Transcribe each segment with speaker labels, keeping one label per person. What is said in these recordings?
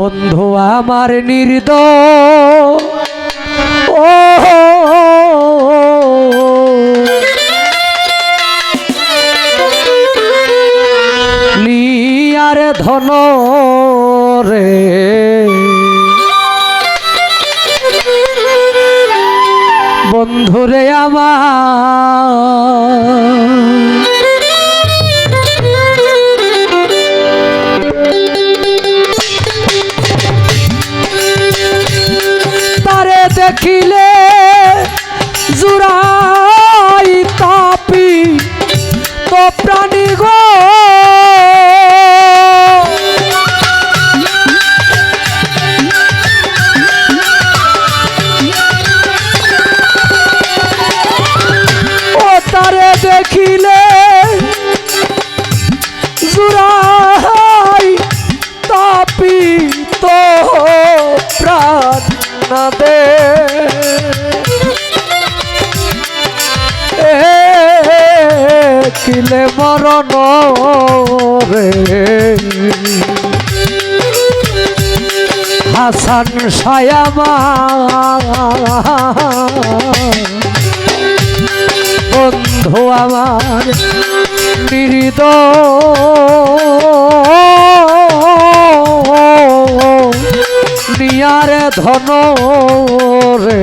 Speaker 1: বন্ধু আমার নির্দ ও নিয়ার ধন রে। বন্ধুরে আমার। সায়ামা বন্ধু আমার নিরিদ। নিয়ারে ধন রে।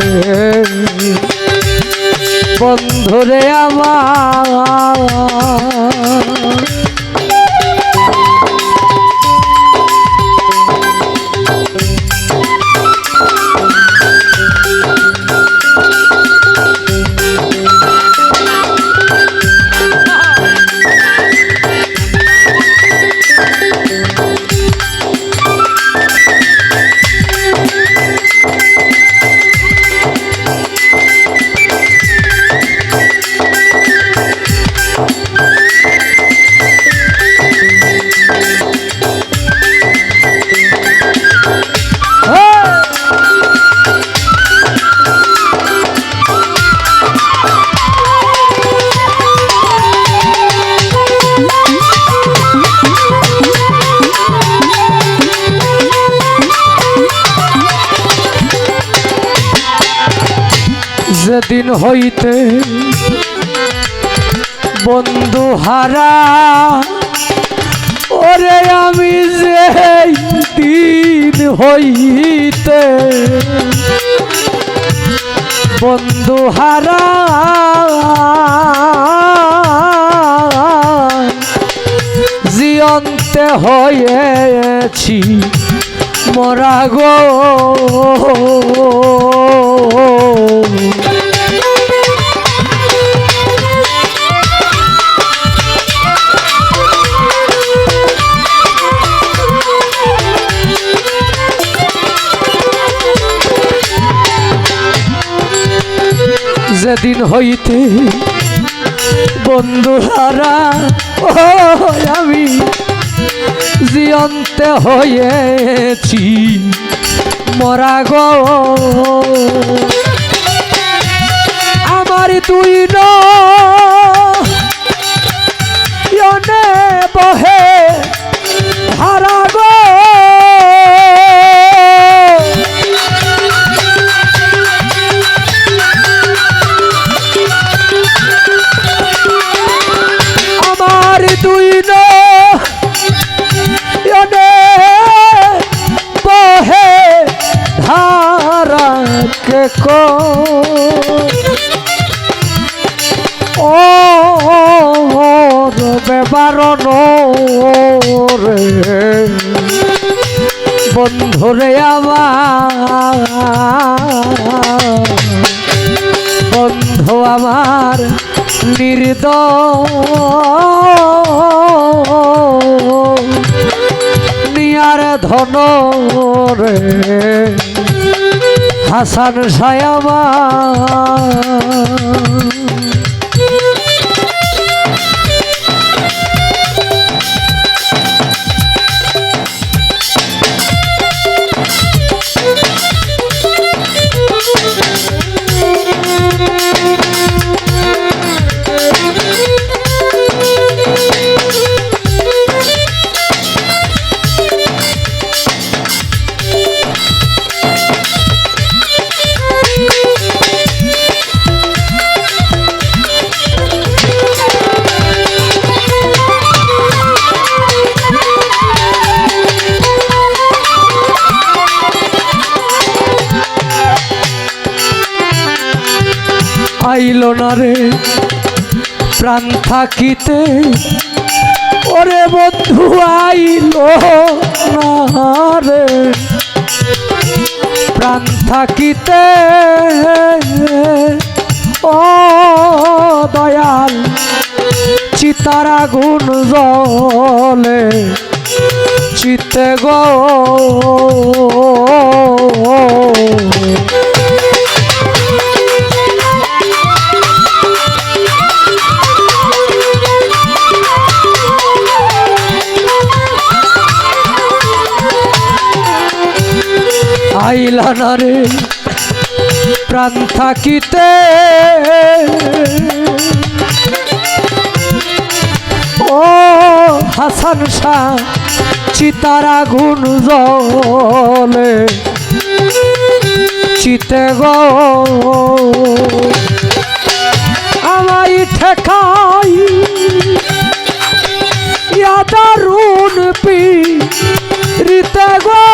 Speaker 1: বন্ধুরে আমার হইতে বন্ধু হারা ওরে আমি যে দিন হইতে বন্ধু হারা জিয়ন্তে হয়েছি মরা গো। যেদিন হইতে বন্ধুহারা ও আমি জিয়ন্তে হয়েছি। মরা গো। আমার তুই নয়নে বহে ধারা গো। দুই নয়নে বহে ধারা কে। কো ও রবে রে বন্ধুরে আমার বন্ধু আমার। নির্দ নিয়ার ধন রে হাসান সায়ামা আইল না রে। প্রাণ থাকিতে ওরে বন্ধু আইল না রে। প্রাণ থাকিতে ও দয়াল, চিতার আগুন জলে চিতে গো। আইলা প্রাণ থাকিতে। ও হাসান শাহ, চিতার আগুন জলে চিতে গো। আমায় ঠেকাই। ইয়াদারুন পি রিতে গো।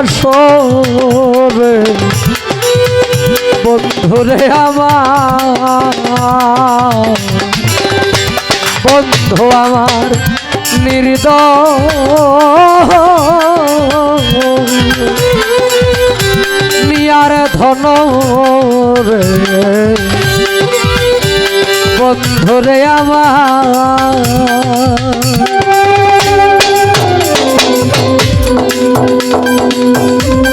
Speaker 1: লাতালা সরে বন্ধুরে আমার। বন্ধু আমার নির্দয়। নিয়ার ধন রে। বন্ধুরে আমার। Thank you.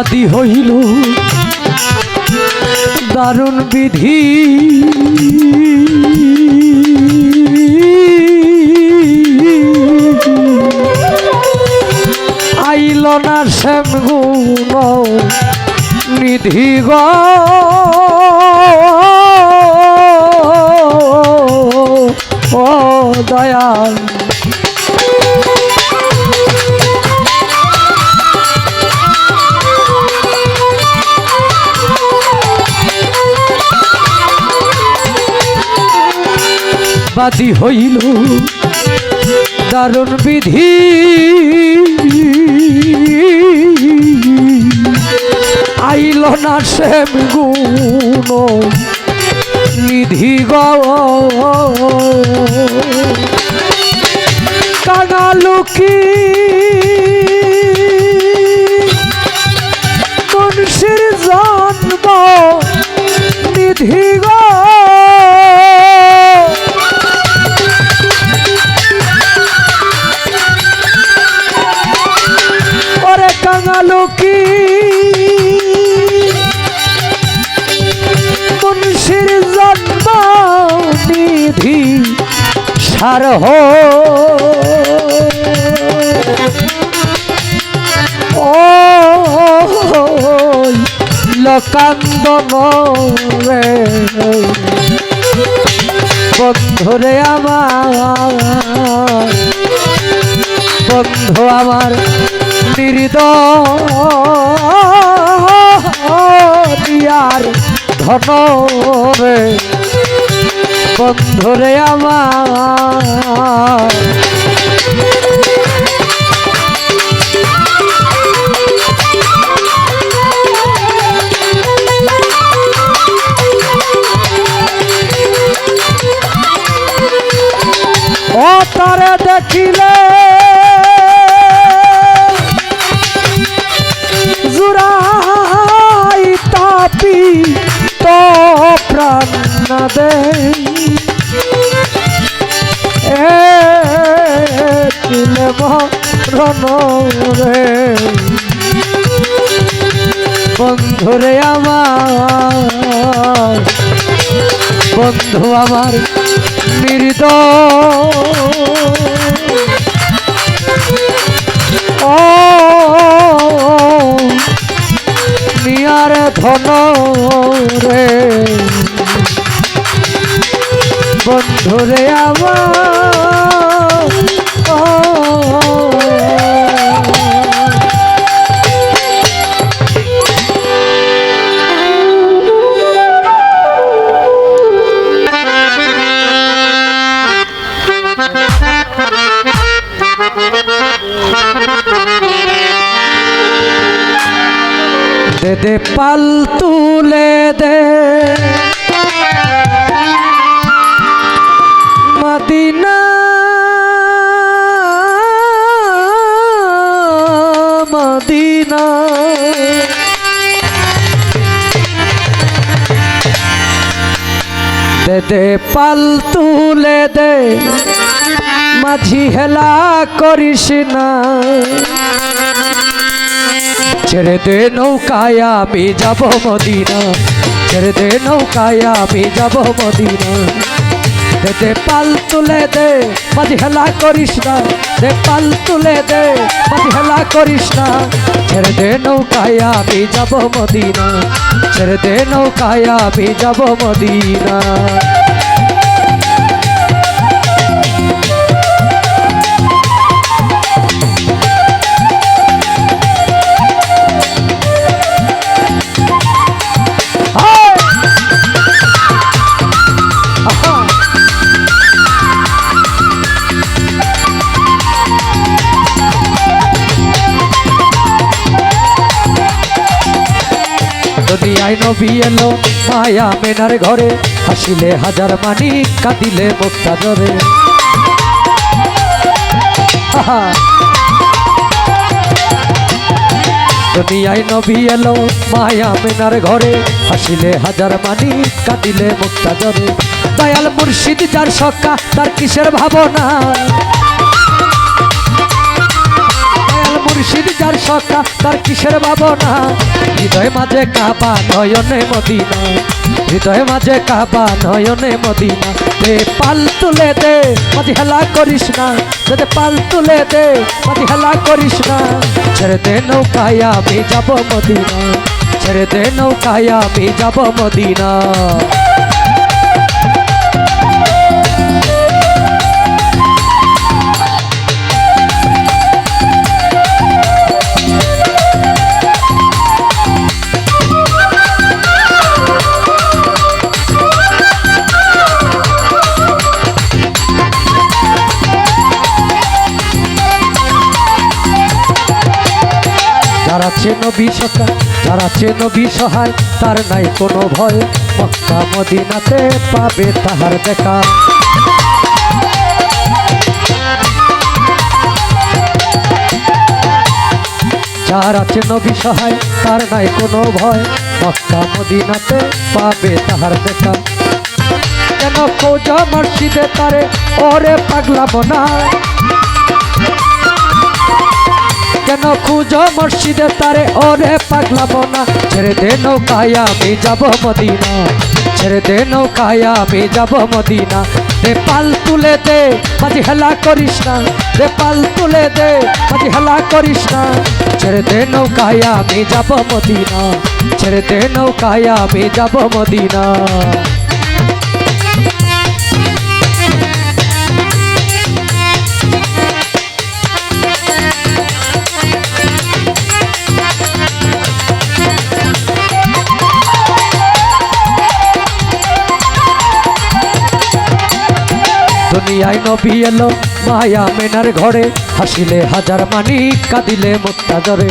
Speaker 1: বাদী হইল। দারুণ বিধি। আইল না শ্যাম গুণ নিধি গ। দয়াল বাদী হইল। দারুণ বিধি। আইল না শ্যাম গুণ নিধি গ কাঙালুকি মুন্সির জন্ম নিধি গো সার হো। লোকান্দন রে বন্ধুরে আমার বন্ধু আমার নির্দিয়ার ধন রে বন্ধুরে আমার মৃদ ও নিয়ার ধন রে। বন্ধুরে আমার দে পাল তুলে দে। Medina Medina. দে দে পাল তুলে দে। মাঝি হেলা করিস না। ছেড়ে দে নৌকায় আমি যাব মদিনা। ছেড়ে দে নৌকায় আমি যাব মদিনা। দে পাল তুলে দে, মাঝি হেলা করিস না। দে পাল তুলে দে, মাঝি হেলা করিস না। ছেড়ে দে নৌকায় আমি যাব মদিনা। ছেড়ে দে নৌকায় আমি যাব মদিনা। নবী এলো মায়া মেনার ঘরে, হাসিলে হাজার মানি, কাঁদিলে মুক্তা আহা! দুনিয়ায় নবী এলো মায়া মেনার ঘরে, হাসিলে হাজার মানি, কাঁদিলে মুক্তা জরে দয়াল মুর্শিদ যার সক্কা তার কিসের ভাবনা? মুর্শিদ যার সক্কা তার কিসের ভাবনা? হৃদয় মাঝে কাবা নয়নে মদিনা। হৃদয় মাঝে কাবা নয়নে মদিনা। দে পাল তুলে দে, মাঝে হেলা করিস না। দে পাল তুলে দে, মাঝে হেলা করিস না। ছেড়ে দে নৌকায়, আমি যাব মদিনা। ছেড়ে দে নৌকায়, আমি যাব মদিনা। চেন যারা চেন বিসহায়, তার নাই কোনো ভয়। মক্কা মদিনাতে পাবে তাহার দেখা। যার আছে নবী সহায় তার নাই কোনো ভয়। মক্কা মদিনাতে পাবে তাহার দেখা। কেন খোঁজ মসজিদে তারে, ওরে পাগলা বনা কেন খুঁজ মসজিদে তারে? ওরে পাগলা বনা, ছেড়ে দে নৌকায়, আমি যাব মদিনা। ছেড়ে দে নৌকায়, আমি যাব মদিনা। দে পাল তুলে দে মাঝি হেলা করিস না। দে পাল তুলে দে মাঝি হেলা করিস না। ছেড়ে দে নৌকায়, আমি যাব মদিনা। ছেড়ে দে নৌকায়, আমি যাব মদিনা। দুনিয়ায় নবী এলো মায়া মেনার ঘরে। হাসিলে হাজার মানি, কাঁদিলে মুক্তা জরে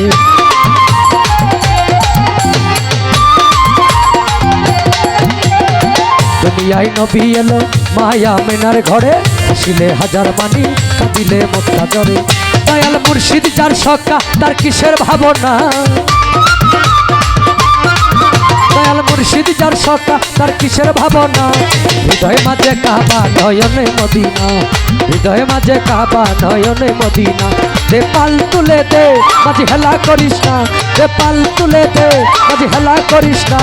Speaker 1: দুনিয়ায় নবী এলো মায়া মেনার ঘরে। হাসিলে হাজার মানি, কাঁদিলে মোত্তা জরে দয়াল মুর্শিদ যার সকা তার কিসের ভাবনা? দয়াল মুর্শিদ যার সকা তার কিসের ভাবনা? হৃদয় মাঝে কাবা, নয়নে মদিনা। হৃদয় মাঝে কাবা, নয়নে মদিনা। দে পাল তুলে দে, মাঝে হেলা করিস না। দে পাল তুলে দে, মাঝে হেলা করিস না।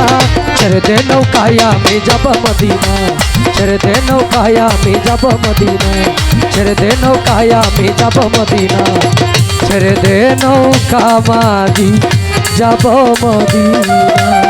Speaker 1: ছেড়ে দে নৌকায় আমি যাব মদিনা। ছেড়ে দে নৌকায় আমি যাব মদিনা। ছেড়ে দে নৌকায় আমি যাব মদিনা। ছেড়ে দে নৌকা মাঝি যাব মদিনা।